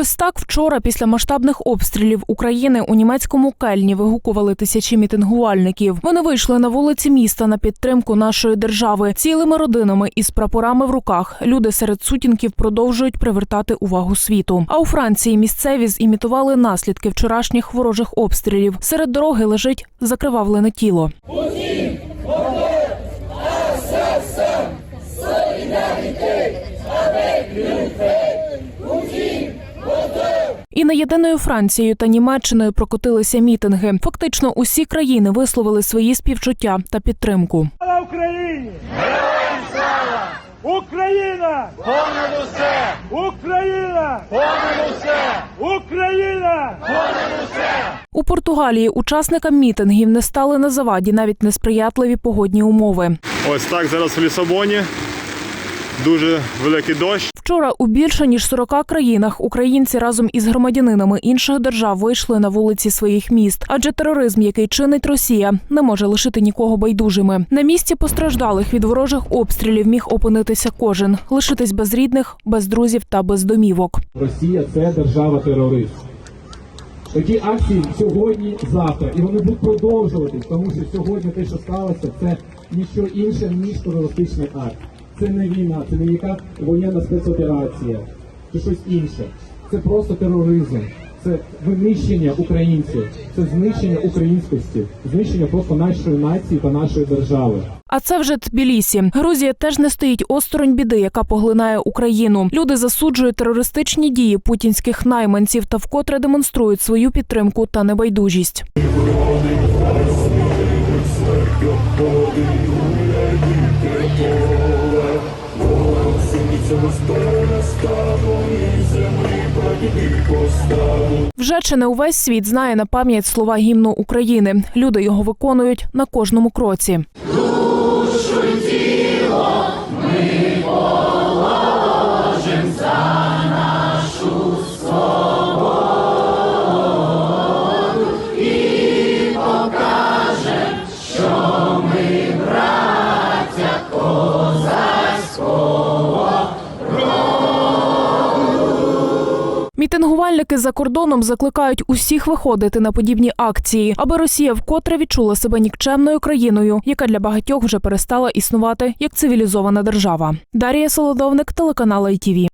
Ось так вчора, після масштабних обстрілів України у німецькому Кельні вигукували тисячі мітингувальників. Вони вийшли на вулиці міста на підтримку нашої держави цілими родинами із прапорами в руках. Люди серед сутінків продовжують привертати увагу світу. А у Франції місцеві зімітували наслідки вчорашніх ворожих обстрілів. Серед дороги лежить закривавлене тіло. І не єдиною Францією та Німеччиною прокотилися мітинги. Фактично, усі країни висловили свої співчуття та підтримку. Слава Україні! Героям слава! Україна! Понад усе! Україна! Понад усе! Україна! У Португалії учасникам мітингів не стали на заваді навіть несприятливі погодні умови. Ось так зараз в Лісабоні. Дуже великий дощ. Вчора у більше ніж 40 країнах українці разом із громадянинами інших держав вийшли на вулиці своїх міст, адже тероризм, який чинить Росія, не може лишити нікого байдужими. На місці постраждалих від ворожих обстрілів міг опинитися кожен, лишитись без рідних, без друзів та без домівок. Росія це держава терорист. Такі акції сьогодні, завтра, і вони будуть продовжуватись, тому що сьогодні те, що сталося, це ніщо інше ніж терористичний акт. Це не війна, це не яка воєнна спецоперація, чи щось інше. Це просто тероризм, це винищення українців, це знищення українськості, знищення просто нашої нації та нашої держави. А це вже Тбілісі. Грузія теж не стоїть осторонь біди, яка поглинає Україну. Люди засуджують терористичні дії путінських найманців та вкотре демонструють свою підтримку та небайдужість. Вже чи не увесь світ знає на пам'ять слова гімну України. Люди його виконують на кожному кроці. Мітингувальники за кордоном закликають усіх виходити на подібні акції, аби Росія вкотре відчула себе нікчемною країною, яка для багатьох вже перестала існувати як цивілізована держава. Дарія Солодовник, телеканал ITV.